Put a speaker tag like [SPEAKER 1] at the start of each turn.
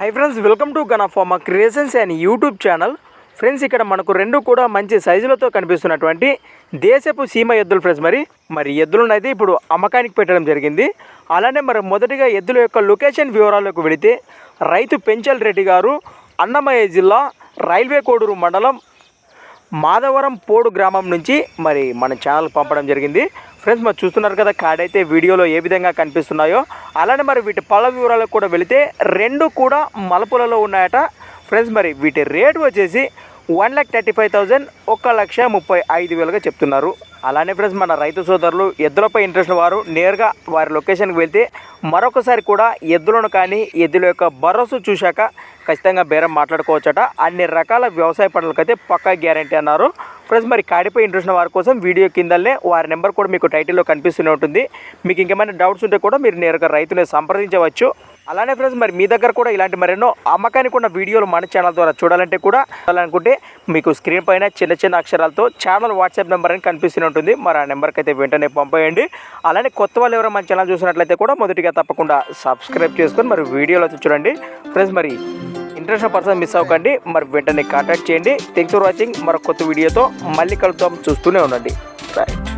[SPEAKER 1] Hi friends welcome to Gun Creations and YouTube channel friends ఇక్కడ మనకు రెండు కూడా మంచి సైజులతో కనిపిస్తున్నటువంటి దేశపు సీమ ఎద్దులు ఫ్రెండ్స్ మరి. మరి ఎద్దులను అయితే ఇప్పుడు అమ్మకానికి పెట్టడం జరిగింది. అలానే మరి మొదటిగా ఎద్దుల యొక్క లొకేషన్ వివరాలకు వెళితే రైతు పెంచల్ రెడ్డి గారు అన్నమయ్య జిల్లా రైల్వే కోడూరు మండలం మాధవరం పోడు గ్రామం నుంచి మరి మన ఛానల్ పంపడం జరిగింది. ఫ్రెండ్స్ మరి చూస్తున్నారు కదా కాడైతే వీడియోలో ఏ విధంగా కనిపిస్తున్నాయో. అలానే మరి వీటి పళ్ళ వివరాలకు కూడా వెళితే రెండు కూడా మలుపులలో ఉన్నాయట. ఫ్రెండ్స్ మరి వీటి రేటు వచ్చేసి one lakh thirty five thousand ఒక లక్ష ముప్పై ఐదు వేలుగా చెప్తున్నారు. అలానే ఫ్రెండ్స్ మన రైతు సోదరులు ఎద్దులపై ఇంట్రెస్ట్ వారు నేరుగా వారి లొకేషన్కి వెళ్తే మరొకసారి కూడా ఎద్దులను కానీ ఎద్దుల యొక్క భరోసా చూశాక ఖచ్చితంగా బేరం మాట్లాడుకోవచ్చట. అన్ని రకాల వ్యవసాయ పనులకైతే పక్కా గ్యారంటీ అన్నారు. ఫ్రెండ్స్ మరి కాడిపై ఇంట్రెస్ట్ ఉన్న వారి కోసం వీడియో కిందనే వారి నెంబర్ కూడా మీకు టైటిల్లో కనిపిస్తూనే ఉంటుంది. మీకు ఇంకేమైనా డౌట్స్ ఉంటే కూడా మీరు నేరుగా రైతుని సంప్రదించవచ్చు. అలానే ఫ్రెండ్స్ మరి మీ దగ్గర కూడా ఇలాంటి మరెన్నో అమ్మకానికి ఉన్న వీడియోలు మన ఛానల్ ద్వారా చూడాలంటే కూడా చూడాలనుకుంటే మీకు స్క్రీన్ పైన చిన్న చిన్న అక్షరాలతో ఛానల్ వాట్సాప్ నెంబర్ అని కనిపిస్తూనే ఉంటుంది. మరి ఆ నెంబర్కి అయితే వెంటనే పంపేయండి. అలానే కొత్త వాళ్ళు ఎవరో మన ఛానల్ చూసినట్లయితే కూడా మొదటిగా తప్పకుండా సబ్స్క్రైబ్ చేసుకొని మరి వీడియోలో చూడండి. ఫ్రెండ్స్ మరి ఇంట్రెస్ట్ పర్సన్ మిస్ అవ్వకండి. మరి వెంటనే కాంటాక్ట్ చేయండి. థ్యాంక్స్ ఫర్ వాచింగ్ మరో కొత్త వీడియోతో మళ్ళీ కలుద్దాం. చూస్తూనే ఉండండి. రైట్